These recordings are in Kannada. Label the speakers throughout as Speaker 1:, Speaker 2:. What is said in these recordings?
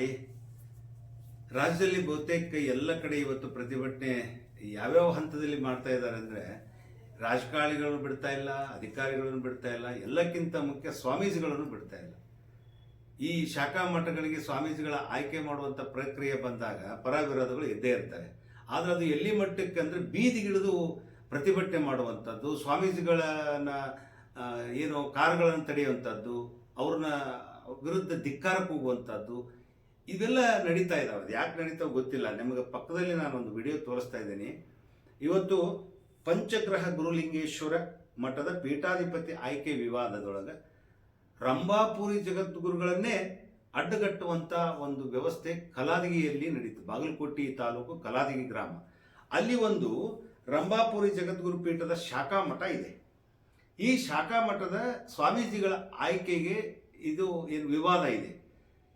Speaker 1: ಮಾಡಿ. ರಾಜ್ಯದಲ್ಲಿ ಬಹುತೇಕ ಎಲ್ಲ ಕಡೆ ಇವತ್ತು ಪ್ರತಿಭಟನೆ ಯಾವ್ಯಾವ ಹಂತದಲ್ಲಿ ಮಾಡ್ತಾ ಇದ್ದಾರೆ ಅಂದರೆ ರಾಜಕಾರಣಿಗಳನ್ನು ಬಿಡ್ತಾ ಇಲ್ಲ, ಅಧಿಕಾರಿಗಳನ್ನು ಬಿಡ್ತಾ ಇಲ್ಲ, ಎಲ್ಲಕ್ಕಿಂತ ಮುಖ್ಯ ಸ್ವಾಮೀಜಿಗಳನ್ನು ಬಿಡ್ತಾ ಇಲ್ಲ. ಈ ಶಾಖಾ ಮಠಗಳಿಗೆ ಸ್ವಾಮೀಜಿಗಳ ಆಯ್ಕೆ ಮಾಡುವಂಥ ಪ್ರಕ್ರಿಯೆ ಬಂದಾಗ ಪರ ವಿರೋಧಗಳು ಇದ್ದೇ ಇರ್ತಾರೆ. ಆದರೆ ಅದು ಎಲ್ಲಿ ಮಟ್ಟಕ್ಕೆ ಅಂದರೆ ಬೀದಿಗಿಡಿದು ಪ್ರತಿಭಟನೆ ಮಾಡುವಂಥದ್ದು, ಸ್ವಾಮೀಜಿಗಳನ್ನ ಏನು ಕಾರ್ಗಳನ್ನು ತಡೆಯುವಂಥದ್ದು, ಅವ್ರನ್ನ ವಿರುದ್ಧ ಧಿಕ್ಕಾರ ಹೋಗುವಂಥದ್ದು ಇವೆಲ್ಲ ನಡೀತಾ ಇದಾವೆ ಯಾಕೆ ನಡೀತಾವೆ ಗೊತ್ತಿಲ್ಲ. ನಿಮಗೆ ಪಕ್ಕದಲ್ಲಿ ನಾನೊಂದು ವಿಡಿಯೋ ತೋರಿಸ್ತಾ ಇದ್ದೀನಿ. ಇವತ್ತು ಪಂಚಗ್ರಹ ಗುರುಲಿಂಗೇಶ್ವರ ಮಠದ ಪೀಠಾಧಿಪತಿ ಆಯ್ಕೆ ವಿವಾದದೊಳಗೆ ರಂಭಾಪುರಿ ಜಗದ್ಗುರುಗಳನ್ನೇ ಅಡ್ಡಗಟ್ಟುವಂತ ಒಂದು ವ್ಯವಸ್ಥೆ ಕಲಾದಗಿಯಲ್ಲಿ ನಡೀತು. ಬಾಗಲಕೋಟೆ ತಾಲೂಕು ಕಲಾದಿಗಿ ಗ್ರಾಮ. ಅಲ್ಲಿ ಒಂದು ರಂಭಾಪುರಿ ಜಗದ್ಗುರು ಪೀಠದ ಶಾಖಾ ಮಠ ಇದೆ. ಈ ಶಾಖಾ ಮಠದ ಸ್ವಾಮೀಜಿಗಳ ಆಯ್ಕೆಗೆ ಇದು ಏನು ವಿವಾದ ಇದೆ.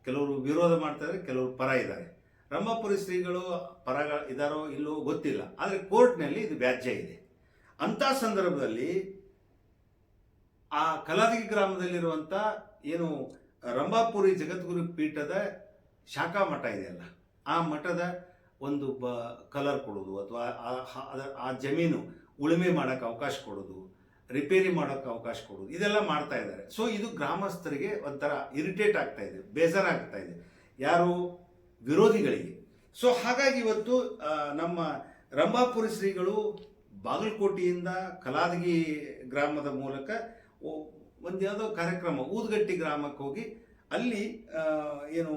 Speaker 1: ಕೆಲವರು ವಿರೋಧ ಮಾಡ್ತಾರೆ, ಕೆಲವರು ಪರ ಇದ್ದಾರೆ. ರಂಭಾಪುರಿ ಶ್ರೀಗಳು ಪರ ಇದಾರೋ ಇಲ್ಲೋ ಗೊತ್ತಿಲ್ಲ. ಆದರೆ ಕೋರ್ಟ್ನಲ್ಲಿ ಇದು ವ್ಯಾಜ್ಯ ಇದೆ. ಅಂತ ಸಂದರ್ಭದಲ್ಲಿ ಆ ಕಲಾದಗಿ ಗ್ರಾಮದಲ್ಲಿರುವಂಥ ಏನು ರಂಭಾಪುರಿ ಜಗದ್ಗುರು ಪೀಠದ ಶಾಖಾ ಮಠ ಇದೆಯಲ್ಲ ಆ ಮಠದ ಒಂದು ಬ ಕಲರ್ ಕೊಡೋದು ಅಥವಾ ಆ ಜಮೀನು ಉಳುಮೆ ಮಾಡೋಕ್ಕೆ ಅವಕಾಶ ಕೊಡೋದು. ರಿಪೇರಿ ಮಾಡೋಕ್ಕೆ ಅವಕಾಶ ಕೊಡೋದು. ಇದೆಲ್ಲ ಮಾಡ್ತಾ ಇದ್ದಾರೆ. ಸೊ ಇದು ಗ್ರಾಮಸ್ಥರಿಗೆ ಒಂಥರ ಇರಿಟೇಟ್ ಆಗ್ತಾ ಇದೆ, ಬೇಜಾರಾಗ್ತಾ ಇದೆ. ಯಾರು? ವಿರೋಧಿಗಳಿಗೆ. ಸೊ ಹಾಗಾಗಿ ಇವತ್ತು ನಮ್ಮ ರಂಭಾಪುರಿ ಶ್ರೀಗಳು ಬಾಗಲಕೋಟೆಯಿಂದ ಕಲಾದಗಿ ಗ್ರಾಮದ ಮೂಲಕ ಒಂದು ಯಾವುದೋ ಕಾರ್ಯಕ್ರಮ, ಊದ್ಗಟ್ಟಿ ಗ್ರಾಮಕ್ಕೆ ಹೋಗಿ ಅಲ್ಲಿ ಏನು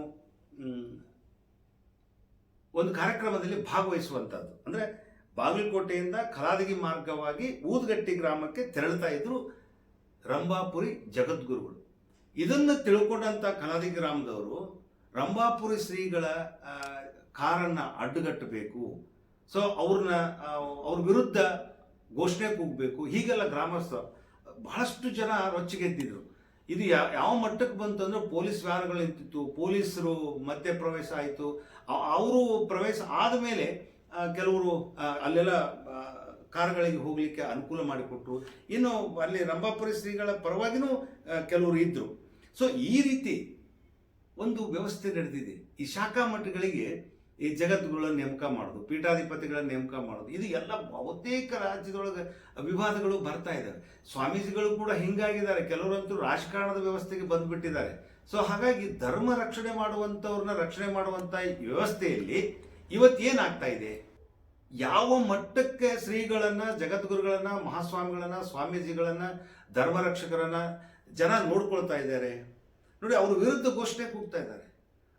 Speaker 1: ಒಂದು ಕಾರ್ಯಕ್ರಮದಲ್ಲಿ ಭಾಗವಹಿಸುವಂಥದ್ದು ಅಂದರೆ ಬಾಗಲಕೋಟೆಯಿಂದ ಕಲಾದಗಿ ಮಾರ್ಗವಾಗಿ ಊದಗಟ್ಟಿ ಗ್ರಾಮಕ್ಕೆ ತೆರಳುತ್ತಾ ಇದ್ರು ರಂಭಾಪುರಿ ಜಗದ್ಗುರುಗಳು. ಇದನ್ನು ತಿಳ್ಕೊಂಡಂಥ ಕಲಾದಗಿ ಗ್ರಾಮದವರು, ರಂಭಾಪುರಿ ಶ್ರೀಗಳ ಕಾರನ್ನು ಅಡ್ಡಗಟ್ಟಬೇಕು. ಸೊ, ಅವ್ರನ್ನ ಅವ್ರ ವಿರುದ್ಧ ಘೋಷಣೆ ಕೂಗಬೇಕು. ಹೀಗೆಲ್ಲ ಗ್ರಾಮಸ್ಥ, ಬಹಳಷ್ಟು ಜನ ರೊಚ್ಚಿಗೆದ್ದಿದ್ರು. ಇದು ಯಾವ ಮಟ್ಟಕ್ಕೆ ಬಂತು ಅಂದ್ರೆ ಪೊಲೀಸ್ ವ್ಯಾನ್ಗಳು ನಿಂತಿತ್ತು ಪೊಲೀಸರು ಮಧ್ಯ ಪ್ರವೇಶ ಆಯಿತು ಅವರು ಪ್ರವೇಶ ಆದಮೇಲೆ ಕೆಲವರು ಅಲ್ಲೆಲ್ಲ ಕಾರ್ಗಳಿಗೆ ಹೋಗಲಿಕ್ಕೆ ಅನುಕೂಲ ಮಾಡಿಕೊಟ್ಟು ಇನ್ನು ಅಲ್ಲಿ ರಂಭಾಪುರಿ ಶ್ರೀಗಳ ಪರವಾಗಿನೂ ಕೆಲವರು ಇದ್ದರು ಸೊ ಈ ರೀತಿ ಒಂದು ವ್ಯವಸ್ಥೆ ನಡೆದಿದೆ. ಈ ಶಾಖಾ ಮಠಗಳಿಗೆ ಈ ಜಗದ್ಗುರುಗಳ ನೇಮಕ ಮಾಡೋದು, ಪೀಠಾಧಿಪತಿಗಳ ನೇಮಕ ಮಾಡೋದು, ಇದು ಎಲ್ಲ ಬಹುತೇಕ ರಾಜ್ಯದೊಳಗೆ ವಿವಾದಗಳು ಬರ್ತಾ ಇದ್ದಾವೆ. ಸ್ವಾಮೀಜಿಗಳು ಕೂಡ ಹಿಂಗಾಗಿದ್ದಾರೆ. ಕೆಲವರಂತೂ ರಾಜಕಾರಣದ ವ್ಯವಸ್ಥೆಗೆ ಬಂದುಬಿಟ್ಟಿದ್ದಾರೆ. ಸೊ ಹಾಗಾಗಿ ಧರ್ಮ ರಕ್ಷಣೆ ಮಾಡುವಂಥವ್ರನ್ನ ರಕ್ಷಣೆ ಮಾಡುವಂಥ ವ್ಯವಸ್ಥೆಯಲ್ಲಿ ಇವತ್ತೇನಾಗ್ತಾ ಇದೆ? ಯಾವ ಮಟ್ಟಕ್ಕೆ ಶ್ರೀಗಳನ್ನ, ಜಗದ್ಗುರುಗಳನ್ನ, ಮಹಾಸ್ವಾಮಿಗಳನ್ನ, ಸ್ವಾಮೀಜಿಗಳನ್ನ ಧರ್ಮ ರಕ್ಷಕರನ್ನ ಜನ ನೋಡ್ಕೊಳ್ತಾ ಇದ್ದಾರೆ. ನೋಡಿ, ಅವ್ರ ವಿರುದ್ಧ ಘೋಷಣೆ ಕೂಗ್ತಾ ಇದ್ದಾರೆ.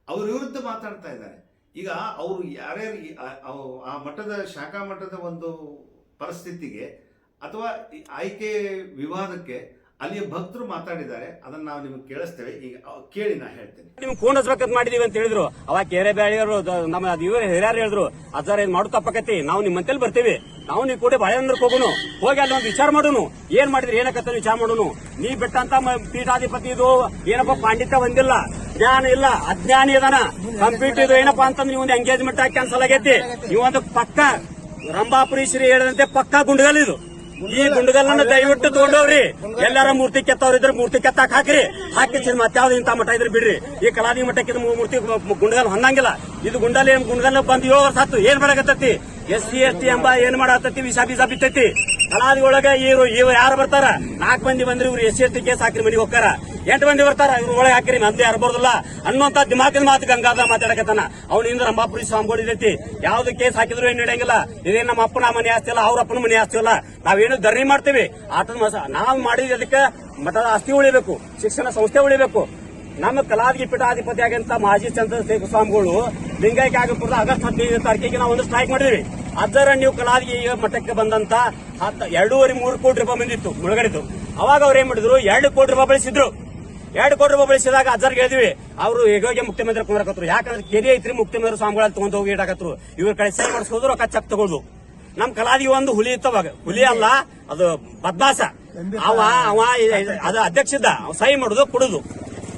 Speaker 1: ಅವ್ರ ವಿರುದ್ಧ ಮಾತಾಡ್ತಾ ಇದ್ದಾರೆ. ಈಗ ಅವರು ಯಾರ್ಯಾರು ಆ- ಮಠದ, ಶಾಖಾ ಮಠದ ಒಂದು ಪರಿಸ್ಥಿತಿಗೆ ಅಥವಾ ಆಯ್ಕೆ ವಿವಾದಕ್ಕೆ ಅಲ್ಲಿಯ ಭಕ್ತರು ಮಾತಾಡಿದ್ದಾರೆ, ಅದನ್ನ ನಾವು ನಿಮ್ಗೆ ಕೇಳಿಸ್ತೇವೆ. ಈಗ ಕೇಳಿ ನಾ ಹೇಳ್ತೇನೆ.
Speaker 2: ನಿಮ್ಗೆ ಫೋನ್ ಹಚ್ಬೇಕಂತ ಮಾಡಿದೀವಿ ಅಂತ ಹೇಳಿದ್ರು. ಅವಾಗ ಕೆರೆ ಬ್ಯಾಳಿಯವರು ನಮ್ಮ ಇವರು ಹಿರಿಯರು ಹೇಳಿದ್ರು ಅದಾರ ಏನ್ ಮಾಡು ತಪ್ಪಕತಿ ನಾವು ನಿಮ್ಮಂತೆಲ್ ಬರ್ತೀವಿ. ನಾವು ನೀವು ಕೂಡ ಬಾಳೆಂದ್ರಕ್ ಹೋಗುನು ಹೋಗಿ ಅಲ್ಲಿ ಒಂದು ವಿಚಾರ ಮಾಡೋನು. ಏನ್ ಮಾಡಿದ್ರಿ ಏನಕತ್ತ ವಿಚಾರ ಮಾಡೋನು. ನೀ ಬಿಟ್ಟಂತ ಪೀಠಾಧಿಪತಿ ಇದು, ಏನಪ್ಪ, ಪಾಂಡಿತ್ಯ ಹೊಂದಿಲ್ಲ ಜ್ಞಾನ ಇಲ್ಲ. ಅಜ್ಞಾನಿ ಅದಾನ. ಕಂಪ್ಯೂಟರ್ ಇದು ಏನಪ್ಪಾ ಅಂತಂದ್ರೆ ನೀವು ಒಂದು ಎಂಗೇಜ್ಮೆಂಟ್ ಕ್ಯಾನ್ಸಲ್ ಆಗೈತಿ ನೀವು ಒಂದು ಪಕ್ಕ ರಂಭಾಪುರಿ ಶ್ರೀ ಹೇಳಿದಂತೆ ಪಕ್ಕ ಗುಂಡಗಲ್ ಇದು. ಈ ಗುಂಡಗಲ್ಲನ್ನ ದಯವಿಟ್ಟು ತಗೊಂಡವ್ರಿ ಎಲ್ಲಾರ ಮೂರ್ತಿ ಕೆತ್ತವ್ರಿದ್ರೆ ಮೂರ್ತಿ ಕೆತ್ತಾಕ್ ಹಾಕ್ರಿ. ಹಾಕಿ ಮತ್ತೆ ಯಾವ್ದು ಇಂತ ಮಠ ಇದ್ರೆ ಬಿಡ್ರಿ. ಈ ಕಲಾದಿ ಮಠಕ್ಕೆ ಮೂರ್ತಿ ಗುಂಡಗಲ್ಲ ಹೊಂದಂಗಿಲ್ಲ. ಇದು ಗುಂಡಲ್ ಏನ್ ಗುಂಡಗಲ್ ಬಂದ್ ವರ್ಷ ಆತು ಏನ್ ಮಾಡಕತ್ತತಿ? ಎಸ್ ಸಿ ಎಸ್ ಟಿ ಎಂಬ ಏನ್ ಮಾಡತ್ತತಿ ವಿಷ ಬೀಜ ಬಿತ್ತೈತಿ. ಕಲಾದಿ ಒಳಗ ಇವ್ರು ಇವ್ರು ಯಾರು ಬರ್ತಾರ? ನಾಲ್ಕು ಮಂದಿ ಬಂದ್ರೆ ಇವ್ರು S C S T case ಹಾಕ್ರಿ ಮನೆಗೆ ಹೋಗ್ತಾರ. ಎಂಟು ಮಂದಿ ಬರ್ತಾರ, ಇವ್ರು ಒಳಗೆ ಹಾಕಿರಿ ಮಂದಿ ಯಾರು ಬರೋದಿಲ್ಲ. ಅನ್ನುವಂತ ದಿಮಾಕಿನ ಮಾತು ಗಂಗಾಧ ಮಾತಾಡಕತ್ತಾನ. ಅವನಿಂದ ರಂಭಾಪುರಿ ಸ್ವಾಮಿಗಳು ಇದೈತಿ ಯಾವ್ದು ಕೇಸ್ ಹಾಕಿದ್ರು ಏನು ನಡೆಯಂಗಿಲ್ಲ. ಇದೇ ನಮ್ಮ ಅಪ್ಪನ ಮನೆ ಆಸ್ತಿ ಅಲ್ಲ, ಅವ್ರ ಅಪ್ಪನ ಮನೆ ಆಸ್ತಿ ಅಲ್ಲ. ನಾವೇನು ಧರಣಿ ಮಾಡ್ತೀವಿ. ಆತನ ನಾವು ಮಾಡಿದ ಅದಕ್ಕೆ ಮಠದ ಆಸ್ತಿ ಉಳಿಬೇಕು. ಶಿಕ್ಷಣ ಸಂಸ್ಥೆ ಉಳಿಬೇಕು. ನಮ್ಮ ಕಲಾದಗಿ ಪೀಠಾಧಿಪತಿ ಮಾಜಿ ಚಂದ್ರಶೇಖರ ಸ್ವಾಮಿಗಳು ಲಿಂಗಾಯಕ ಆಗಪುರದ ಆಗಸ್ಟ್ ಹದಿನೈದು ತಾರೀಕಿಗೆ ನಾವು ಒಂದು ಸ್ಟ್ರೈಕ್ ಮಾಡಿದ್ವಿ. ಅದರ ನೀವು ಕಲಾದಗಿ ಮಠಕ್ಕೆ ಬಂದಂತ ಎರಡೂವರೆ, ಮೂರು ಕೋಟಿ ರೂಪಾಯಿ ಬಂದಿತ್ತು ಮುಳುಗಡೆದು. ಅವಾಗ ಅವ್ರು ಏನ್ ಮಾಡಿದ್ರು? ಎರಡು ಕೋಟಿ ರೂಪಾಯಿ ಬಳಸಿದ್ರು. ಎರಡು ಕೋಟಿ ರೂಪಾಯಿ ಬಳಸಿದಾಗ ಅಜ್ಜರ್ಗೆ ಹೇಳಿದ್ವಿ, ಅವರು ಹೇಗೆ ಮುಖ್ಯಮಂತ್ರಿ ಕುಮಾರಕತ್ರು ಯಾಕಂದ್ರೆ ಕೆರೆ ಐತ್ರಿ ಮುಖ್ಯಮಂತ್ರಿ ಸ್ವಾಮಿಗಳಲ್ಲಿ ತಗೊಂಡ್ ಹೋಗಿ ಇಡಾಕತ್ರು. ಇವ್ರ ಕಡೆ ಸೇರ್ ಮಾಡಿಸ್ಕೋದ್ರು, ರೊಕ್ಕ ಚಕ್ ತಗೊಳ್ದು. ನಮ್ ಕಲಾದಿ ಒಂದು ಹುಲಿ ಇತ್ತವಾಗ ಹುಲಿ ಅಲ್ಲ, ಅದು ಬದ್ಮಾಸ. ಅವ ಅವ, ಅದು ಅಧ್ಯಕ್ಷ ಇದ್ದ ಅವ ಸೈ ಮಾಡುದು, ಕುಡುದು.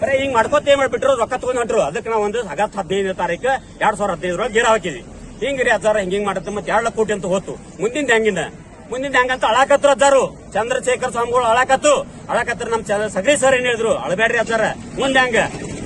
Speaker 2: ಬರೀ ಹಿಂಗ್ ಮಾಡ್ಕೋತ ಏನ್ ಮಾಡ್ಬಿಟ್ರು? ರೊಕ್ಕ ತಗೊಂಡ್ ಹೊಂಟ್ರು. ಅದಕ್ಕೆ ನಾವು ಒಂದು ಆಗಸ್ಟ್ ಹದಿನೈದನೇ ತಾರೀಕು ಎರಡ್ ಸಾವಿರದ ಹದಿನೈದರೊಳಗೆ ಗೇರ್ ಹಾಕಿದ್ವಿ. ಹಿಂಗ್ರಿ ಹಜಾರ ಹಿಂಗ್ ಹಿಂಗ್ ಮಾಡುತ್ತೆ. ಮತ್ತೆ ಎರಡು ಕೋಟಿ ಅಂತ ಹೋತು. ಮುಂದಿಂದ ಹೆಂಗಿಂದ? ಮುಂದಿಂದ ಹೆಂಗಂತ ಅಳಾಕತ್ರ ಅಜ್ಜಾರು ಚಂದ್ರಶೇಖರ್ ಸ್ವಾಮಿಗಳು ಅಳಾಕತ್ತು. ಅಳಾಕತ್ರ ನಮ್ ಸಗರಿ ಸರ್ ಏನ್ ಹೇಳಿದ್ರು? ಅಳಬೇಡ್ರಿ ಅಜ್ಜಾರ ಮುಂದೆ ಹೆಂಗ?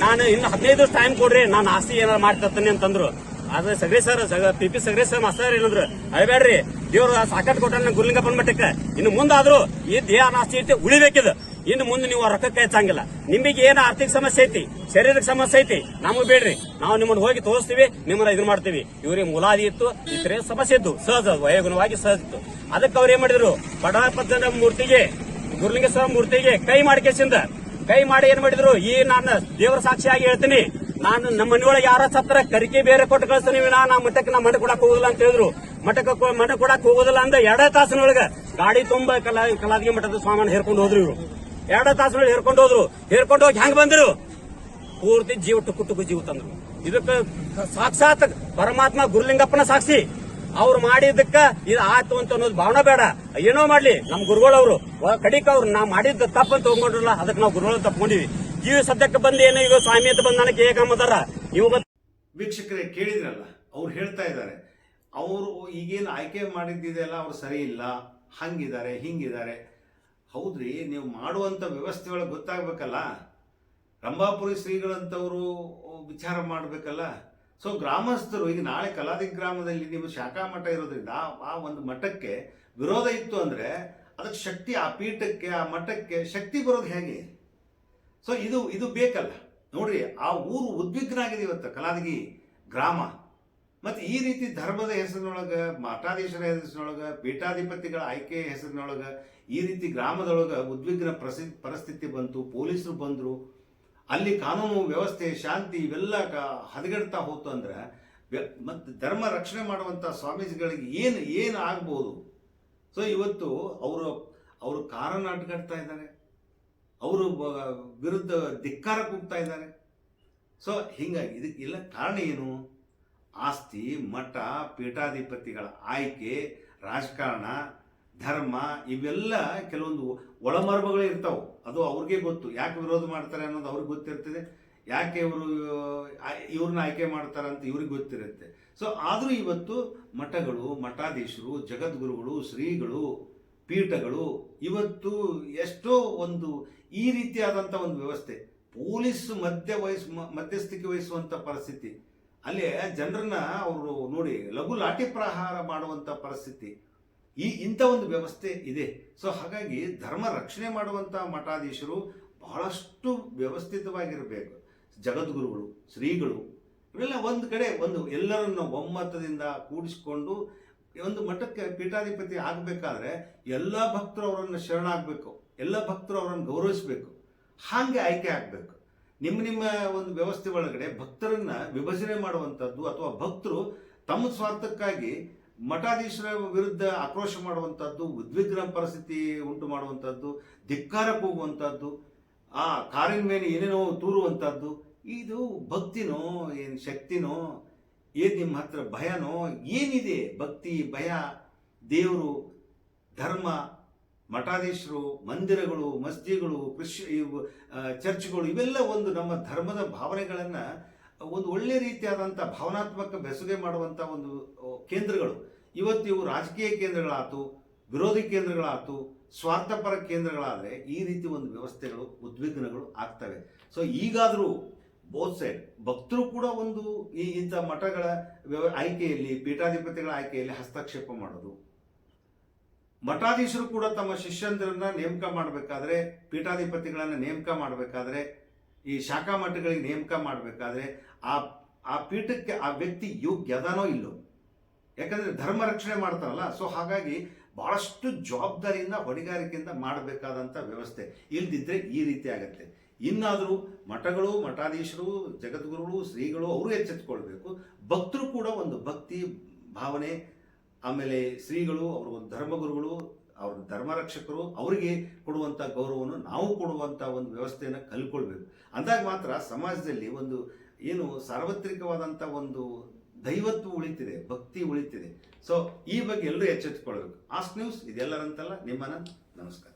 Speaker 2: ನಾನು ಇನ್ನು ಹದಿನೈದು ದಿವಸ ಟೈಮ್ ಕೊಡ್ರಿ. ನಾನು ಆಸ್ತಿ ಏನಾರು ಮಾಡ್ತಿರ್ತೀನಿ ಅಂತಂದ್ರು. ಆದ್ರೆ Sagari sir P P Sagari sir master ಏನಂದ್ರು ಅಳಬೇಡ್ರಿ. ದೇವ್ರು ಸಾಕಟ್ ಕೊಟ್ಟ ಗುರುಲಿಂಗಪ್ಪನ ಮಟ್ಟಕ್ಕೆ ಇನ್ನು ಮುಂದಾದ್ರು ಈ ದೇಹ ನಾಸ್ತಿ ಇಟ್ಟು ಉಳಿಬೇಕಿದ. ಇನ್ನು ಮುಂದೆ ನೀವು ರೊಕ್ಕಕ್ಕೆ ಹೆಚ್ಚಂಗಿಲ್ಲ. ನಿಮಗೆ ಏನು ಆರ್ಥಿಕ ಸಮಸ್ಯೆ ಐತಿ, ಶರೀರಕ್ಕೆ ಸಮಸ್ಯೆ ಐತಿ, ನಮಗೆ ಬೇಡ್ರಿ. ನಾವು ನಿಮ್ಮನ್ನ ಹೋಗಿ ತೋರಿಸ್ತೀವಿ, ನಿಮ್ಮನ್ನ ಇದನ್ನ ಮಾಡ್ತೀವಿ. ಇವ್ರಿಗೆ ಮುಲಾದಿ ಇತ್ತು ಇತರೆ ಸಮಸ್ಯೆ ಇತ್ತು, ಸಹಜ ವಯೋಗುಣವಾಗಿ ಸಹಜ ಇತ್ತು. ಅದಕ್ಕೆ ಅವ್ರು ಏನ್ ಮಾಡಿದ್ರು? ಬಡಪಜ್ಜನ ಮೂರ್ತಿಗೆ, ಗುರುಲಿಂಗೇಶ್ವರ ಮೂರ್ತಿಗೆ ಕೈ ಮಾಡ್ಕೇಸಿಂದ ಕೈ ಮಾಡಿ ಏನ್ ಮಾಡಿದ್ರು? ಈ ನಾನು ದೇವರ ಸಾಕ್ಷಿಯಾಗಿ ಹೇಳ್ತೀನಿ. ನಾನು ನಮ್ಮ ಮನೆಯೊಳಗೆ ಯಾರ ಸತ್ರ ಕರಿಕೆ ಬೇರೆ ಕೊಟ್ಟು ಕಳಿಸ್ತೀನಿ. ನಾ ನಾ ಮಠಕ್ಕೆ, ನಾ ಮಠ ಕೊಡಕ್ ಹೋಗುದಿಲ್ಲ ಅಂತ ಹೇಳಿದ್ರು. ಮಠಕ್ಕೆ ಮಠ ಕೊಡಕ್ ಹೋಗುದಿಲ್ಲ ಅಂದ ಎರಡೇ ತಾಸಿನೊಳಗೆ ಗಾಡಿ ತುಂಬ ಕಲಾ ಕಲಾದಿಗೆ ಮಠದ ಸಾಮಾನು ಹೇರ್ಕೊಂಡು ಹೋದ್ರು ಇವ್ರು. ಎರಡೇ ತಾಸುಗಳು ಹೇರ್ಕೊಂಡು ಹೋದ್ರು. ಹೇರ್ಕೊಂಡು ಹೋಗಿ ಹೆಂಗ್ ಬಂದ್ರು? ಪೂರ್ತಿ ಜೀವ ಟುಕು ಟುಕು ಜೀವ ತಂದ್ರು. ಇದಕ್ಕ ಸಾಕ್ಷಾತ್ ಪರಮಾತ್ಮ ಗುರುಲಿಂಗಪ್ಪನ ಸಾಕ್ಷಿ. ಅವ್ರು ಮಾಡಿದ್ದಕ್ಕ ಇದು ಆಯ್ತು ಅಂತ ಅನ್ನೋದು ಭಾವನೆ ಬೇಡ. ಏನೋ ಮಾಡ್ಲಿ, ನಮ್ ಅವರು ಕಡಿಕ ಅವ್ರು ನಾವು ಮಾಡಿದ್ದ ತಪ್ಪಂತ ತಗೊಂಡ್ರಲ್ಲ, ಅದಕ್ಕೆ ನಾವು ಗುರುಗಳು ತಪ್ಕೊಂಡಿವಿ. ಜೀವ ಸದ್ಯಕ್ಕೆ ಬಂದು ಏನು ಈಗ ಸ್ವಾಮಿ ಅಂತ ಬಂದ ನನಗೆ ಏಕಮ್ಮದಾರ ಇವಾಗ
Speaker 1: ವೀಕ್ಷಕರೇ, ಕೇಳಿದ್ರಲ್ಲ, ಅವ್ರು ಹೇಳ್ತಾ ಇದ್ದಾರೆ. ಅವರು ಈಗೇನು ಆಯ್ಕೆ ಮಾಡಿದ್ದಿದೆಯಲ್ಲ ಅವ್ರು ಸರಿ ಇಲ್ಲ. ಹಂಗಿದ್ದಾರೆ, ಹಿಂಗಿದ್ದಾರೆ. ಹೌದ್ರಿ, ನೀವು ಮಾಡುವಂಥ ವ್ಯವಸ್ಥೆ ಒಳಗೆ ಗೊತ್ತಾಗಬೇಕಲ್ಲ? ರಂಭಾಪುರಿ ಶ್ರೀಗಳಂತವರು ವಿಚಾರ ಮಾಡಬೇಕಲ್ಲ? ಸೊ ಗ್ರಾಮಸ್ಥರು, ಈಗ ನಾಳೆ ಕಲಾದಿ ಗ್ರಾಮದಲ್ಲಿ ನಿಮ್ಮ ಶಾಖಾ ಮಠ ಇರೋದ್ರಿಂದ ಆ ಒಂದು ಮಠಕ್ಕೆ ವಿರೋಧ ಇತ್ತು ಅಂದ್ರೆ ಅದಕ್ಕೆ ಶಕ್ತಿ ಆ ಪೀಠಕ್ಕೆ, ಆ ಮಠಕ್ಕೆ ಶಕ್ತಿ ಬರೋದು ಹೇಗೆ? ಸೊ ಇದು ಇದು ಬೇಕಲ್ಲ. ನೋಡ್ರಿ, ಆ ಊರು ಉದ್ವಿಗ್ನ ಆಗಿದೆ ಇವತ್ತು ಕಲಾದಗಿ ಗ್ರಾಮ. ಮತ್ತೆ ಈ ರೀತಿ ಧರ್ಮದ ಹೆಸರಿನೊಳಗ, ಮಠಾಧೀಶರ ಹೆಸರಿನೊಳಗ, ಪೀಠಾಧಿಪತಿಗಳ ಆಯ್ಕೆ ಹೆಸರಿನೊಳಗ, ಈ ರೀತಿ ಗ್ರಾಮದೊಳಗ ಉದ್ವಿಗ್ನ ಪ್ರಸಿ, ಪರಿಸ್ಥಿತಿ ಬಂತು, ಪೊಲೀಸರು ಬಂದರು. ಅಲ್ಲಿ ಕಾನೂನು ವ್ಯವಸ್ಥೆ, ಶಾಂತಿ ಇವೆಲ್ಲ ಕ- ಹದಗೆಡ್ತಾ ಹೋತು ಅಂದ್ರೆ ಮತ್ತು ಧರ್ಮ ರಕ್ಷಣೆ ಮಾಡುವಂತ ಸ್ವಾಮೀಜಿಗಳಿಗೆ ಏನು ಏನು ಆಗ್ಬೋದು? ಸೊ, ಇವತ್ತು ಅವರು ಅವರು ಕಾರನ್ನು ಅಡ್ಗಡ್ತಾ ಇದ್ದಾರೆ ಅವರು ವಿರುದ್ಧ ಧಿಕ್ಕಾರ ಕೂಗ್ತಾ ಇದ್ದಾರೆ ಸೊ, ಹಿಂಗಾಗಿ ಇದಕ್ಕೆಲ್ಲ ಕಾರಣ ಏನು? ಆಸ್ತಿ, ಮಠ, ಪೀಠಾಧಿಪತಿಗಳ ಆಯ್ಕೆ, ರಾಜಕಾರಣ, ಧರ್ಮ ಇವೆಲ್ಲ ಕೆಲವೊಂದು ಒಳಮರ್ಮಗಳು ಇರ್ತಾವೆ. ಅದು ಅವ್ರಿಗೆ ಗೊತ್ತು. ಯಾಕೆ ವಿರೋಧ ಮಾಡ್ತಾರೆ ಅನ್ನೋದು ಅವ್ರಿಗೆ ಗೊತ್ತಿರ್ತದೆ. ಯಾಕೆ ಇವರು ಇವ್ರನ್ನ ಆಯ್ಕೆ ಮಾಡ್ತಾರೆ ಅಂತ ಇವ್ರಿಗೆ ಗೊತ್ತಿರುತ್ತೆ. ಸೊ ಆದರೂ ಇವತ್ತು ಮಠಗಳು, ಮಠಾಧೀಶರು, ಜಗದ್ಗುರುಗಳು, ಶ್ರೀಗಳು, ಪೀಠಗಳು ಇವತ್ತು ಎಷ್ಟೋ ಒಂದು ಈ ರೀತಿಯಾದಂಥ ಒಂದು ವ್ಯವಸ್ಥೆ. ಪೊಲೀಸ್ ಮಧ್ಯ ವಹಿಸ್ ಮಧ್ಯಸ್ಥಿಕೆ ವಹಿಸುವಂಥ ಪರಿಸ್ಥಿತಿ. ಅಲ್ಲಿ ಜನರನ್ನ ಅವರು ನೋಡಿ ಲಘು ಲಾಠಿ ಪ್ರಹಾರ ಮಾಡುವಂಥ ಪರಿಸ್ಥಿತಿ. ಈ ಇಂಥ ಒಂದು ವ್ಯವಸ್ಥೆ ಇದೆ. ಸೊ ಹಾಗಾಗಿ ಧರ್ಮ ರಕ್ಷಣೆ ಮಾಡುವಂಥ ಮಠಾಧೀಶರು ಬಹಳಷ್ಟು ವ್ಯವಸ್ಥಿತವಾಗಿರಬೇಕು. ಜಗದ್ಗುರುಗಳು, ಶ್ರೀಗಳು, ಇವೆಲ್ಲ ಒಂದು ಕಡೆ ಒಂದು ಎಲ್ಲರನ್ನ ಒಮ್ಮತದಿಂದ ಕೂಡಿಸಿಕೊಂಡು ಒಂದು ಮಠಕ್ಕೆ ಪೀಠಾಧಿಪತಿ ಆಗಬೇಕಾದ್ರೆ ಎಲ್ಲ ಭಕ್ತರು ಅವರನ್ನು ಶರಣಾಗಬೇಕು. ಎಲ್ಲ ಭಕ್ತರು ಅವರನ್ನು ಗೌರವಿಸಬೇಕು. ಹಾಗೆ ಆಯ್ಕೆ ಆಗಬೇಕು. ನಿಮ್ಮ ನಿಮ್ಮ ಒಂದು ವ್ಯವಸ್ಥೆ ಒಳಗಡೆ ಭಕ್ತರನ್ನ ವಿಭಜನೆ ಮಾಡುವಂಥದ್ದು ಅಥವಾ ಭಕ್ತರು ತಮ್ಮ ಸ್ವಾರ್ಥಕ್ಕಾಗಿ ಮಠಾಧೀಶರ ವಿರುದ್ಧ ಆಕ್ರೋಶ ಮಾಡುವಂಥದ್ದು ಉದ್ವಿಗ್ನ ಪರಿಸ್ಥಿತಿ ಉಂಟು ಮಾಡುವಂಥದ್ದು ಧಿಕ್ಕಾರ ಕೂಗುವಂಥದ್ದು ಆ ಕಾರಿನ ಮೇಲೆ ಏನೇನೋ ತೂರುವಂಥದ್ದು ಇದು ಭಕ್ತಿನೋ, ಏನು ಶಕ್ತಿನೋ, ಏನು ನಿಮ್ಮ ಹತ್ರ ಭಯನೋ, ಏನಿದೆ ಭಕ್ತಿ, ಭಯ, ದೇವರು, ಧರ್ಮ ಮಠಾಧೀಶರು, ಮಂದಿರಗಳು ಮಸ್ಜಿಗಳು ಇವು ಚರ್ಚ್ಗಳು, ಇವೆಲ್ಲ ಒಂದು ನಮ್ಮ ಧರ್ಮದ ಭಾವನೆಗಳನ್ನು ಒಂದು ಒಳ್ಳೆ ರೀತಿಯಾದಂಥ ಭಾವನಾತ್ಮಕ ಬೆಸುಗೆ ಮಾಡುವಂಥ ಒಂದು ಕೇಂದ್ರಗಳು. ಇವತ್ತು ಇವು ರಾಜಕೀಯ ಕೇಂದ್ರಗಳಾತು, ವಿರೋಧಿ ಕೇಂದ್ರಗಳಾತು, ಸ್ವಾರ್ಥಪರ ಕೇಂದ್ರಗಳಾದರೆ ಈ ರೀತಿ ಒಂದು ವ್ಯವಸ್ಥೆಗಳು, ಉದ್ವಿಗ್ನಗಳು ಆಗ್ತವೆ. ಸೊ, ಈಗಾದರೂ ಬೋತ್ ಸೈಡ್, ಭಕ್ತರು ಕೂಡ ಒಂದು ಈ ಇಂಥ ಮಠಗಳ ವ್ಯವ ಆಯ್ಕೆಯಲ್ಲಿ, ಪೀಠಾಧಿಪತಿಗಳ ಆಯ್ಕೆಯಲ್ಲಿ ಹಸ್ತಕ್ಷೇಪ ಮಾಡೋದು ಮಠಾಧೀಶರು ಕೂಡ ತಮ್ಮ ಶಿಷ್ಯಂದಿರನ್ನ ನೇಮಕ ಮಾಡಬೇಕಾದ್ರೆ, ಪೀಠಾಧಿಪತಿಗಳನ್ನ ನೇಮಕ ಮಾಡಬೇಕಾದ್ರೆ, ಈ ಶಾಖಾ ಮಠಗಳಿಗೆ ನೇಮಕ ಮಾಡಬೇಕಾದ್ರೆ, ಆ ಆ ಪೀಠಕ್ಕೆ ಆ ವ್ಯಕ್ತಿ ಯೋಗ್ಯ ಅದಾನೋ ಇಲ್ಲೋ? ಯಾಕಂದ್ರೆ ಧರ್ಮ ರಕ್ಷಣೆ ಮಾಡ್ತಾರಲ್ಲ, ಸೊ ಹಾಗಾಗಿ ಬಹಳಷ್ಟು ಜವಾಬ್ದಾರಿಯಿಂದ, ಹೊಣೆಗಾರಿಕೆಯಿಂದ ಮಾಡಬೇಕಾದಂಥ ವ್ಯವಸ್ಥೆ ಇಲ್ದಿದ್ರೆ ಈ ರೀತಿ ಆಗತ್ತೆ. ಇನ್ನಾದರೂ ಮಠಗಳು, ಮಠಾಧೀಶರು, ಜಗದ್ಗುರುಗಳು, ಶ್ರೀಗಳು ಅವರು ಎಚ್ಚೆತ್ಕೊಳ್ಬೇಕು. ಭಕ್ತರು ಕೂಡ ಒಂದು ಭಕ್ತಿ, ಭಾವನೆ ಆಮೇಲೆ ಶ್ರೀಗಳು ಅವರು ಧರ್ಮಗುರುಗಳು, ಅವ್ರ ಧರ್ಮ ರಕ್ಷಕರು ಅವರಿಗೆ ಕೊಡುವಂಥ ಗೌರವವನ್ನು ನಾವು ಕೊಡುವಂಥ ಒಂದು ವ್ಯವಸ್ಥೆಯನ್ನು ಕಲ್ಕೊಳ್ಬೇಕು ಅಂದಾಗ ಮಾತ್ರ ಸಮಾಜದಲ್ಲಿ ಒಂದು ಏನು ಸಾರ್ವತ್ರಿಕವಾದಂಥ ಒಂದು ದೈವತ್ವ ಉಳಿತಿದೆ, ಭಕ್ತಿ ಉಳಿತಿದೆ. ಸೊ ಈ ಬಗ್ಗೆ ಎಲ್ಲರೂ ಎಚ್ಚೆತ್ತುಕೊಳ್ಬೇಕು. ಆಸ್ಟ್ ನ್ಯೂಸ್ ಇದೆಲ್ಲರಂತಲ್ಲ, ನಿಮ್ಮನ್ನ ನಮಸ್ಕಾರ.